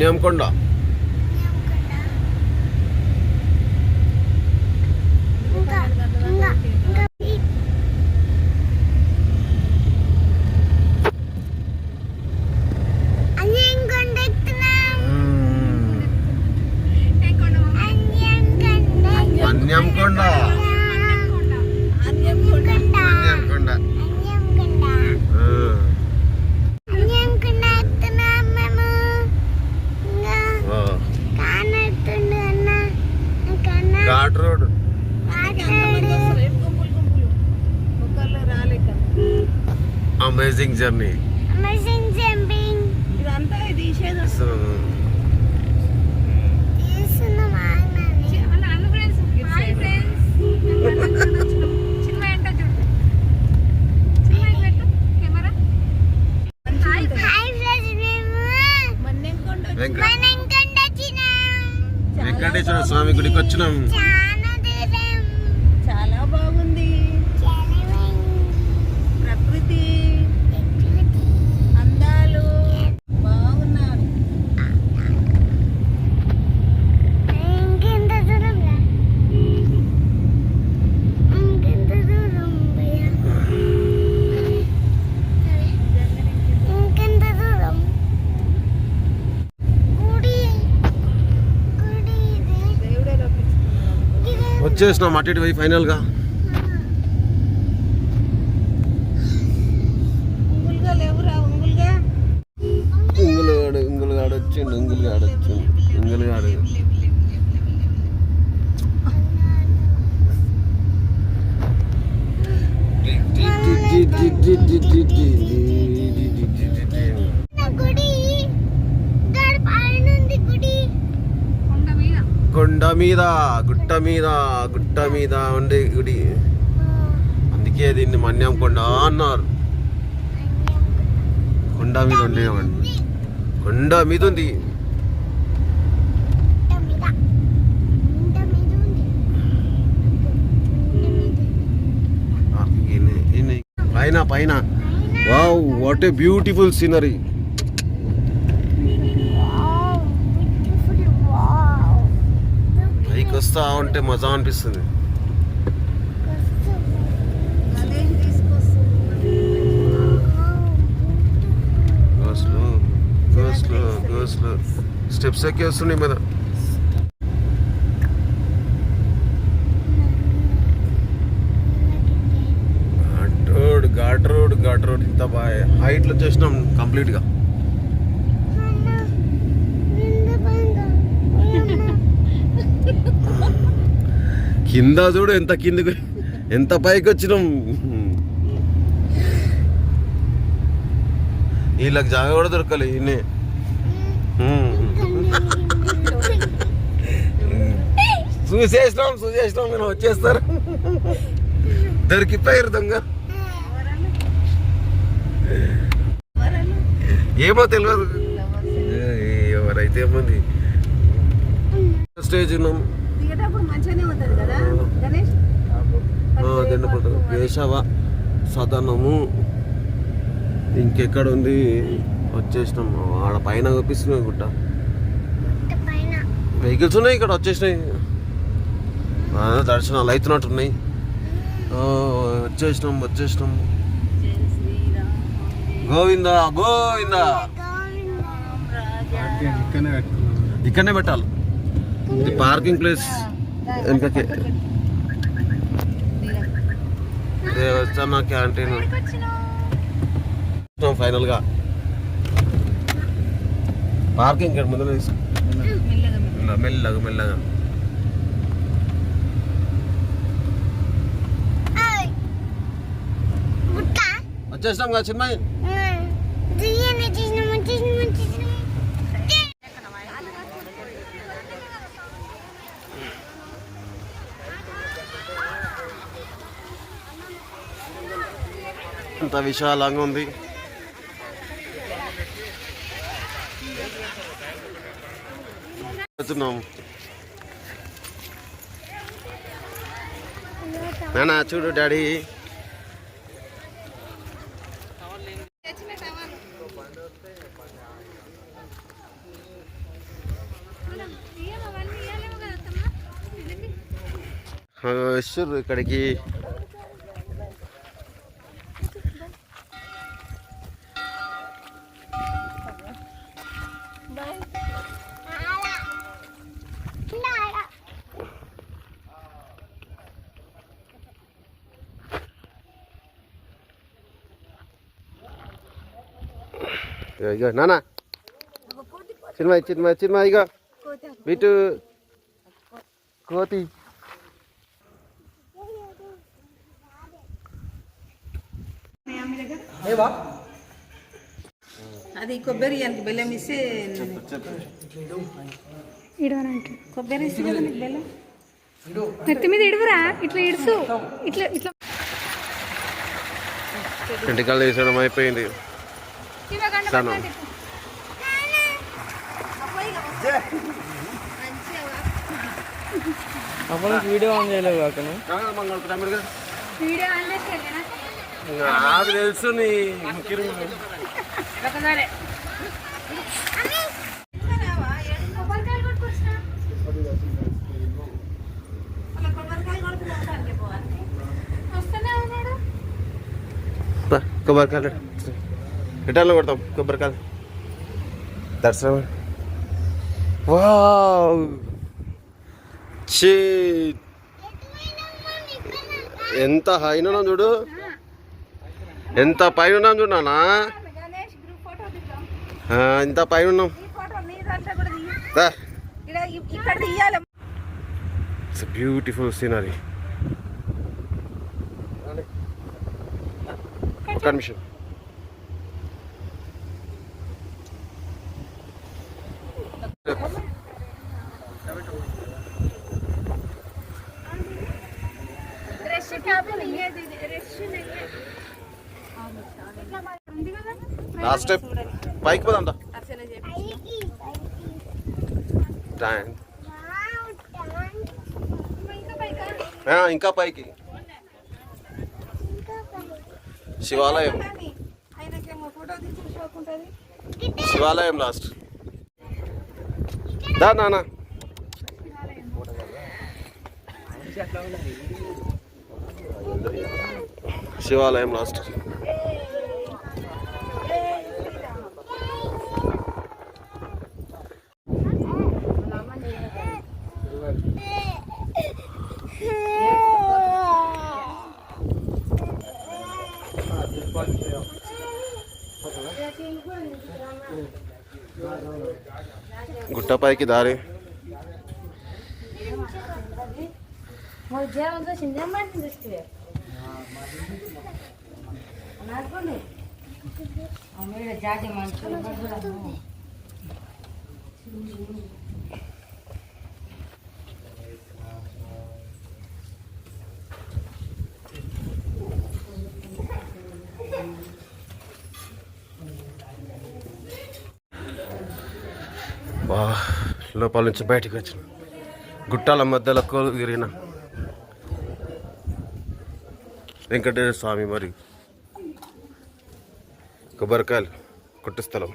మన్యంకొండ ఇంకా ఇంకా ఇంకా ఈ అన్యం కొండ ఎక్కుతున్నాం అన్యం కొండ మన్యంకొండ అన్యం కొండ మన్యంకొండ అన్యం కొండ ఆ. అన్యం కొండ ఎక్కుతున్నాం మేము ఇంకా ఆ. కానెత్తుండు అన్న కన్నా ఘాట్ రోడ్ మాట్లాడు అమేజింగ్ జర్నీ అమేజింగ్ జంపింగ్ ఇదంతా తీసేది తీస్తున్నాం ఆగండి హాయ్ ఫ్రెండ్స్ చిన్న ఏంటో చూడు చిన్న పెట్టు కెమెరా హాయ్ హాయ్ ఫ్రెండ్స్ మేము మన్నెంకొండ వెంక- మనం కొండొచ్చినాం వెంకటేశ్వర స్వామి గుడికి వచ్చినాం చాలా దూరం చాలా బాగుంది చాలా బాగుంది. ప్రకృతి ప్రకృతి. అందాలు బాగున్నారు ఇంకెంత దూరం రా? ఇంకెంత దూరం భయ్యా? ఇంకెంత దూరం గుడి గుడి ఇది దేవుడే రప్పించుకున్నాడు ఇది వచ్చేసినాం అటు ఇటు పోయి ఫైనల్గా మీద గుట్ట మీద గుట్ట మీద ఉండే గుడి. అందుకే దీన్ని మన్యం కొండ అన్నారు. కొండ మీద ఉండేవండి కొండ మీద ఉంది. పైన పైన. Wow what a beautiful scenery wow beautiful wow పైకి వస్తా ఉంటే మజా అనిపిస్తుంది. స్టెప్స్ ఎక్కి వస్తున్నాయి మీద ghat road ghat road road. ఇంత బాగా హైట్లో చేసినాం కంప్లీట్గా కింద చూడు ఎంత కిందకు ఎంత పైకి వచ్చినాం. వీళ్ళకి జాగా కూడా దొరకలే ఈయనే చూసేసినాం చూసేసినాం నేను వచ్చేస్తారు దొరికిపోయారు దొంగ. ఏమో తెలియదు ఎవరైతే ఏమంది స్టేజ్ ఉన్నాం. దిగేటప్పుడు మంచిగానే ఉంటుంది కదా గణేష్? దిండపట్టు కేశవ సదనము ఇంకెక్కడ ఉంది వచ్చేసినాం. ఆడ పైన చూపిస్తున్నాయి గుట్ట. వెహికల్స్ ఉన్నాయి ఇక్కడ వచ్చేసినాయి. దర్శనాలు అవుతున్నట్టున్నాయి. వచ్చేసినాం వచ్చేసినాం. గోవింద గోవింద. ఇక్కడనే పెట్టాలి. ఇది పార్కింగ్ ప్లేస్. వెనకకే. దేవస్థాన క్యాంటీన్. ఫైనల్గా పార్కింగ్ ఇక్కడ తీసు మెల్లగా మెల్లగా. వచ్చేసినాం కదా చిన్మయ్య అంత విశాలంగా ఉంది. వెళ్తున్నాం. నానా చూడు డాడీ. వస్తుర్రు ఇక్కడికి. ఇగో, ఇగో నానా. చిన్మా చిన్మా చిన్మా ఇగో. బిటు కోతి. అది కొబ్బరి అని బెల్లం ఇస్తే ఇడవనంటే. కొబ్బరి ఇస్తే కదా నీకు బెల్లం? నెత్తి మీద ఇడువురా? ఇట్లా ఇడుసు ఇట్లా ఇట్లా. ఇంటికల్ వేసడం అయిపోయింది సను వీడియో ఆన్ చేయలేవు అక్కడ వీడియో ఆన్ చేసి నాకు తెలుసు నీ కొబ్బరికాయలు. రిటర్న్లో కొడతాం కొబ్బరికాయలు దర్శనం. వావ్. ఛీ. ఎంత హైన ఉన్నాం చూడు. ఎంత పైన ఉన్నాం చూడు నాన్న. గణేష్ గ్రూప్ ఫోటో దిద్దాం ఆ, ఎంత పైన ఉన్నాం ఇట్స్ బ్యూటిఫుల్ సీనరీ ఒక నిమిషం లాస్ట్ స్టెప్ పైకి పోదాం ఇంకా పైకి. శివాలయం. శివాలయం లాస్ట్ దా నాన్న. శివాలయం లాస్ట్ దా నాన్న శివాలయం లాస్ట్ గుట్టపైకి దారి వా లోపల నుంచి బయటికి వచ్చిన. గుట్టాల మధ్యలో కోలు తిరిగిన వెంకటేశ్వర స్వామి మరి. కొబ్బరికాయలు కొట్టు స్థలం.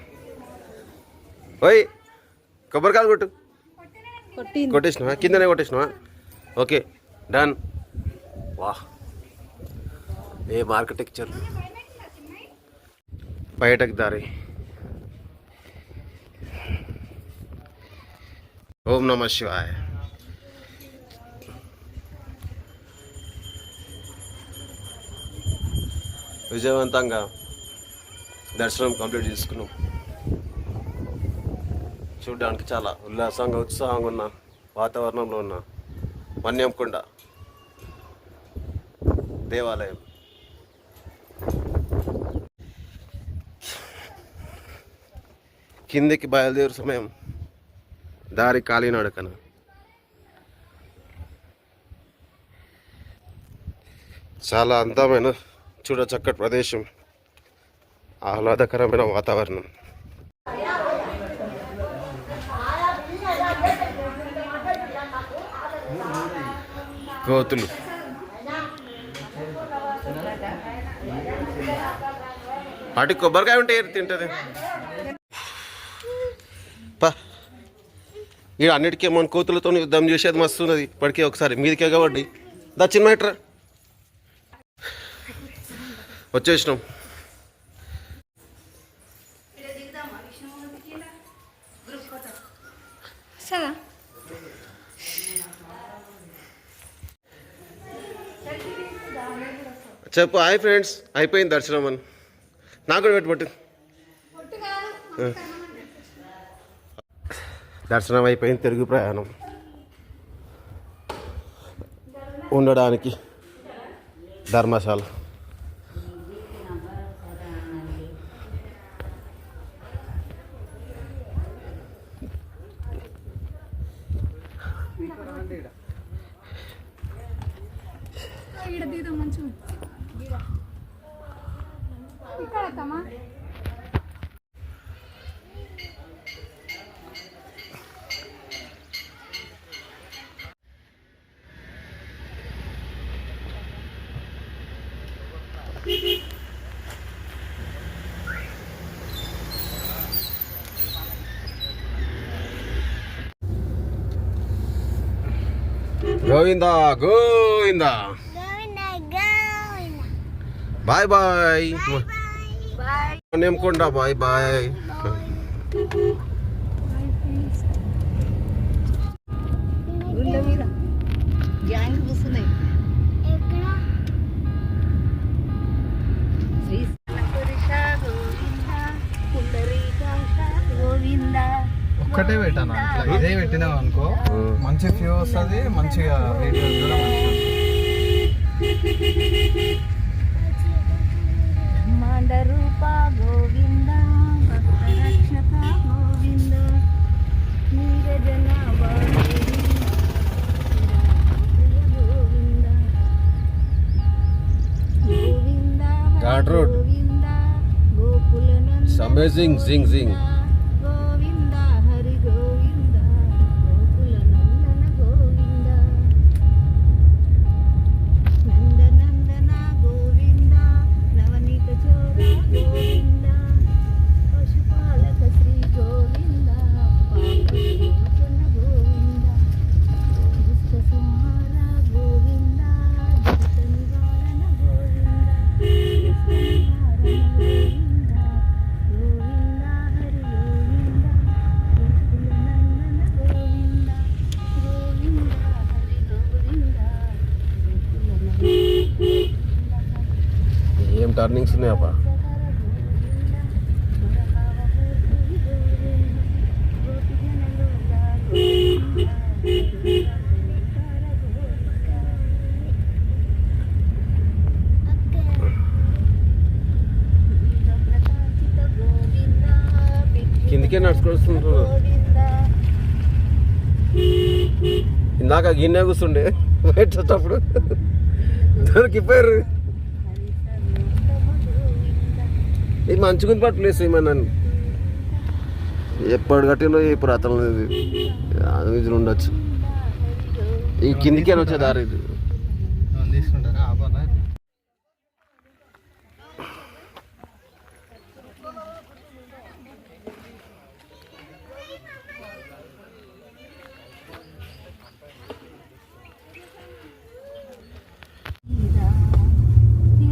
ఓయ్ కొబ్బరికాయలు కొట్టు. కొట్టేసినావా? కిందనే కొట్టేసినావా? Okay done. వాహ్ ఏ ఆర్కిటెక్చర్ బయటకు దారి. ఓం నమ శివాయ. విజయవంతంగా దర్శనం కంప్లీట్ చేసుకున్నాం. చూడడానికి చాలా ఉల్లాసంగా ఉత్సాహంగా ఉన్న వాతావరణంలో ఉన్న వన్యంకొండ దేవాలయం. కిందికి బయలుదేరు సమయం దారి కాలినడకన చాలా అందమైన చూడచక్కటి ప్రదేశం. ఆహ్లాదకరమైన వాతావరణం. కోతులు వాటికి కొబ్బరికాయ ఉంటే ఏది తింటది? ఈ అన్నిటికీ మన కోతులతో యుద్ధం చేసేది మస్తు ఉన్నది. ఇప్పటికే ఒకసారి మీదికే కాబట్టి దచ్చిన మ్యాటర్. వచ్చేసినాం. సదా. చెప్పు హాయ్ ఫ్రెండ్స్. అయిపోయింది దర్శనం అని. నాకు కూడా పెట్టుబట్టు దర్శనం అయిపోయింది తిరుగు ప్రయాణం. ఉండడానికి ధర్మశాల ఈడ దిగుదాం మంచిగా ఇక్కడ వద్దామా Govinda Govinda Govinda Govinda bye bye bye ఒక్కటే పెట్టాను అట్లా. ఇదే పెట్టినావు అనుకో మంచి వ్యూ వస్తుంది మంచిగా వీడియోస్ కూడా మంచిగా గోవింద భక్త రక్షక గోవింద నీరజన road. గోవింద. టర్నింగ్స్ ఉన్నాయప్పా కిందికే నడుచుకొస్తుంటారు ఇందాక గిన్నె కూర్చుండే పెట్టేటప్పుడు దొరికిపోయారు. ఇది మంచిగా ఉంది ప్లేస్ ఏమన్నా ఎప్పుడు కట్టినో ఈ పురాతనం ఇది ఉండొచ్చు. ఈ కిందికి వచ్చే దారి ఇది ఏమన్నా తీసుకుంటారా ఆపనా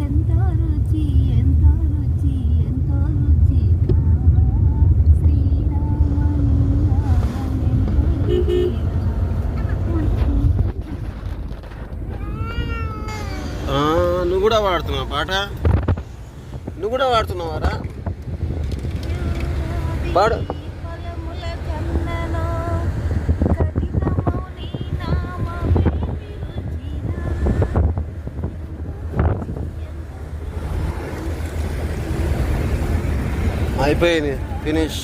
ఎంతో రుచి ఎంతో రుచి ఎంతో రుచి ఆ, నువ్వు కూడా వాడుతున్నావు పాట? నువ్వు కూడా వాడుతున్నావారా పాడు. అయిపోయింది. ఫినిష్.